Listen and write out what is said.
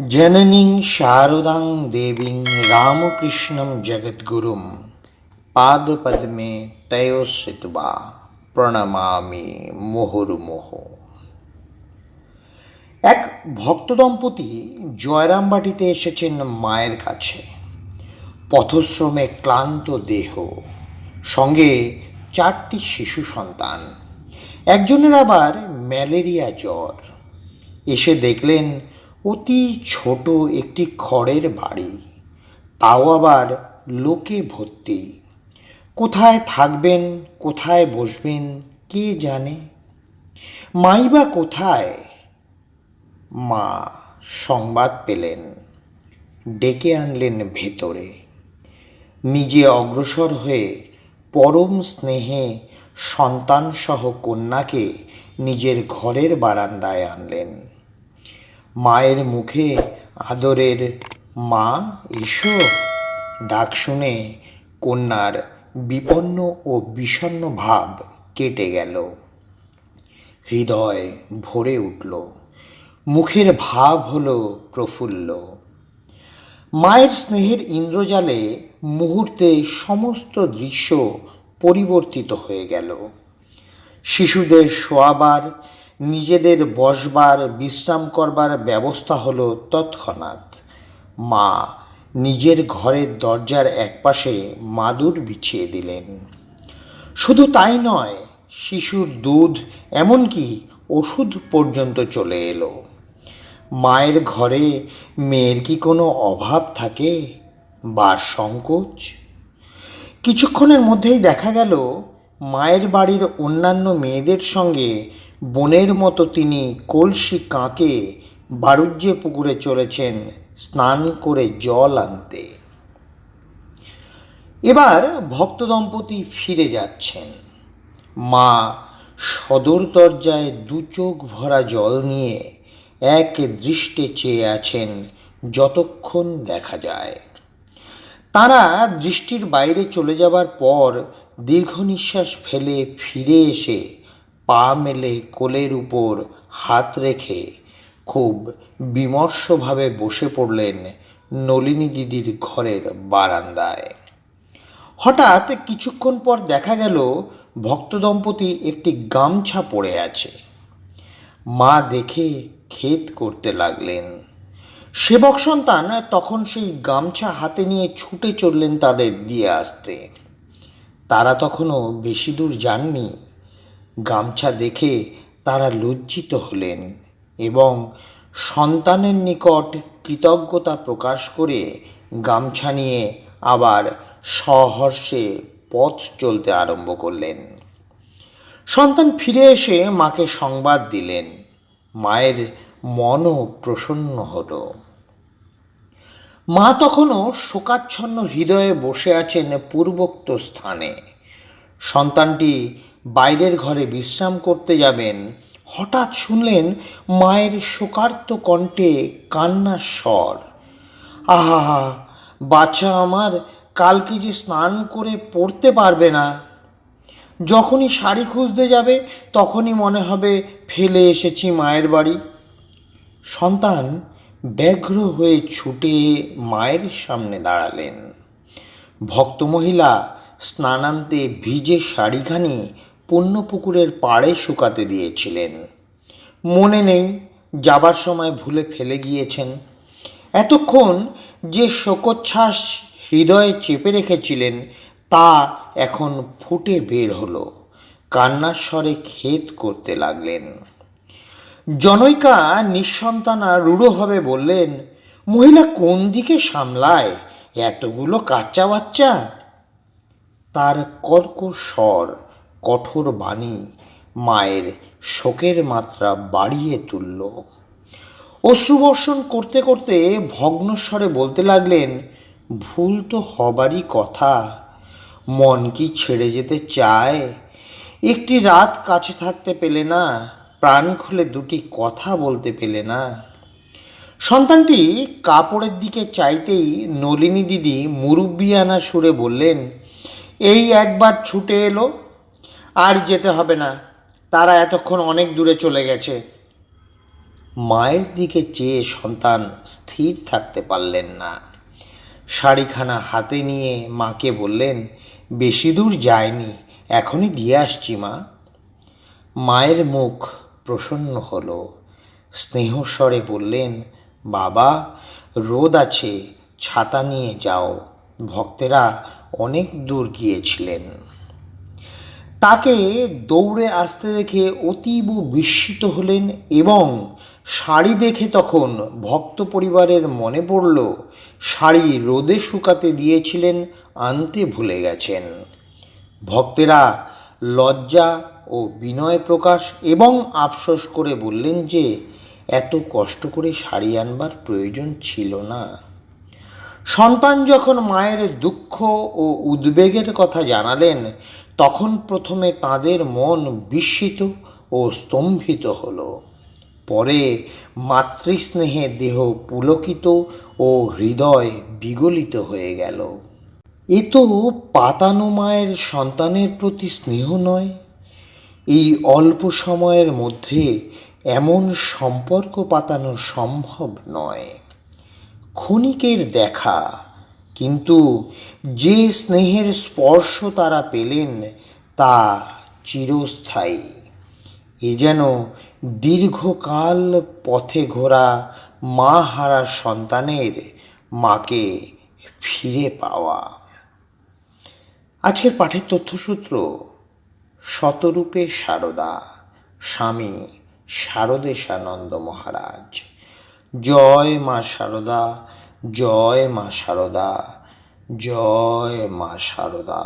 জননীং শারদাং দেবীং রামকৃষ্ণম জগদ্গুরুম পাদপদ্মে তয়োশ্রিত্বা প্রণমামি মোহরুমোহ। এক ভক্ত দম্পতি জয়রামবাটিতে এসেছেন মায়ের কাছে। পথশ্রমে ক্লান্ত দেহ, সঙ্গে চারটি শিশু সন্তান, একজনের আবার ম্যালেরিয়া জ্বর। এসে দেখলেন অতি ছোট একটি খড়ের বাড়ি। তাও আবার লোকে ভর্তি। কোথায় থাকবেন, কোথায় বসবেন, কে জানে? মাই বা কোথায়? মা সংবাদ পেলেন, ডেকে আনলেন ভেতরে। নিজে অগ্রসর হয়ে পরম স্নেহে সন্তানসহ কন্যাকে নিজের ঘরের বারান্দায় আনলেন। মায়ের মুখে আদরের মা এসো। ডাক শুনে কন্যার বিপন্ন ও বিষণ্ণ ভাব কেটে গেল। হৃদয় ভরে উঠল। মুখের ভাব হলো প্রফুল্ল। মায়ের স্নেহের ইন্দ্রজালে মুহূর্তে সমস্ত দৃশ্য পরিবর্তিত হয়ে গেল। শিশুদের শোয়াবার নিজেদের বসবার, বিশ্রাম করবার ব্যবস্থা হলো তৎক্ষণাৎ। মা নিজের ঘরের দরজার একপাশে মাদুর বিছিয়ে দিলেন। শুধু তাই নয়, শিশুর দুধ এমনকি ওষুধ পর্যন্ত চলে এলো। মায়ের ঘরে মেয়ের কি কোনো অভাব থাকে বা সংকোচ? কিছুক্ষণের মধ্যেই দেখা গেল, মায়ের বাড়ির অন্যান্য মেয়েদের সঙ্গে বোনের মতো তিনি কলসি কাঁকে বারুজ্যে পুকুরে চলেছেন স্নান করে জল আনতে। এবার ভক্ত দম্পতি ফিরে যাচ্ছেন। মা সদর দরজায় দু চোখ ভরা জল নিয়ে এক দৃষ্টে চেয়ে আছেন যতক্ষণ দেখা যায়। তারা দৃষ্টির বাইরে চলে যাবার পর দীর্ঘ নিঃশ্বাস ফেলে ফিরে এসে পা মেলে কোলের উপর হাত রেখে খুব বিমর্ষভাবে বসে পড়লেন নলিনী দিদির ঘরের বারান্দায়। হঠাৎ কিছুক্ষণ পর দেখা গেল ভক্ত দম্পতি একটি গামছা পরে আছে। মা দেখে ক্ষেত করতে লাগলেন। সেবক সন্তান তখন সেই গামছা হাতে নিয়ে ছুটে চললেন তাদের দিয়ে আসতে। তারা তখনও বেশি দূর যাননি। গামছা দেখে তারা লজ্জিত হলেন এবং সন্তানের নিকট কৃতজ্ঞতা প্রকাশ করে গামছা নিয়ে আবার সহর্ষে পথ চলতে আরম্ভ করলেন। সন্তান ফিরে এসে মাকে সংবাদ দিলেন। মায়ের মনও প্রসন্ন হলো। মা তখনও শোকাচ্ছন্ন হৃদয়ে বসে আছেন পূর্বোক্ত স্থানে। সন্তানটি বাইরের ঘরে বিশ্রাম করতে যাবেন। হঠাৎ শুনলেন মায়ের শোকার্ত কণ্ঠে কান্নার স্বর। আহা বাচ্চা আমার, কালকে যে স্নান করে পড়তে পারবে না। যখনই শাড়ি খুঁজতে যাবে, তখনই মনে হবে ফেলে এসেছি মায়ের বাড়ি। সন্তান ব্যগ্র হয়ে ছুটে মায়ের সামনে দাঁড়ালেন। ভক্তমহিলা স্নানান্তে ভিজে শাড়িখানি পুণ্যপুকুরের পাড়ে শুকাতে দিয়েছিলেন। মনে নেই যাবার সময় ভুলে ফেলে গিয়েছেন। এতক্ষণ যে শোকোচ্ছ্বাস হৃদয়ে চেপে রেখেছিলেন, তা এখন ফুটে বের হলো। কান্নার স্বরে ক্ষেত করতে লাগলেন। জনৈকা নিঃসন্তানা রূঢ়ভাবে বললেন, মহিলা কোন দিকে সামলায়? এতগুলো কাচ্চা বাচ্চা? তার কর্কশ স্বর কঠোর বাণী মায়ের শোকের মাত্রা বাড়িয়ে তুলল। অশ্রুবর্ষণ করতে করতে ভগ্নস্বরে বলতে লাগলেন, ভুল তো হবারই কথা। মন কি ছেড়ে যেতে চায়? একটি রাত কাছে থাকতে পেলে না, প্রাণ খুলে দুটি কথা বলতে পেলে না। সন্তানটি কাপড়ের দিকে চাইতেই নলিনী দিদি মুরব্বিয়ানা সুরে বললেন, এই একবার ছুটে এলো আর যেতে হবে না। তারা এতক্ষণ অনেক দূরে চলে গেছে। মায়ের দিকে চেয়ে সন্তান স্থির থাকতে পারলেন না। শাড়িখানা হাতে নিয়ে মাকে বললেন, বেশি দূর যায়নি এখনই দিয়ে আসছি মা। মায়ের মুখ প্রসন্ন হলো। স্নেহস্বরে বললেন, বাবা, রোদ আছে, ছাতা নিয়ে যাও। ভক্তেরা অনেক দূর গিয়েছিলেন। তাকে দৌড়ে আসতে দেখে অতীব বিস্মিত হলেন এবং শাড়ি দেখে তখন ভক্ত পরিবারের মনে পড়ল, শাড়ি রোদে শুকাতে দিয়েছিলেন, আনতে ভুলে গেছেন। ভক্তেরা লজ্জা ও বিনয় প্রকাশ এবং আফসোস করে বললেন যে, এত কষ্ট করে শাড়ি আনবার প্রয়োজন ছিল না। সন্তান যখন মায়ের দুঃখ ও উদ্বেগের কথা জানালেন তখন প্রথমে তাদের মন বিস্মিত ও স্তম্ভিত হলো। পরে মাতৃস্নেহে দেহ পুলকিত ও হৃদয় বিগলিত হয়ে গেল। এ তো পাতানো মায়ের সন্তানের প্রতি স্নেহ নয়। এই অল্প সময়ের মধ্যে এমন সম্পর্ক পাতানো সম্ভব নয়। ক্ষণিকের দেখা কিন্তু যে স্নেহের স্পর্শ তারা পেলেন, তা চিরস্থায়ী। এ যেন দীর্ঘকাল পথে ঘোরা মা হারা সন্তানের মাকে ফিরে পাওয়া। আজকের পাঠের তথ্যসূত্র, শতরূপে সারদা, স্বামী শারদেশানন্দ মহারাজ। জয় মা শারদা জয় মা শারদা জয় মা শারদা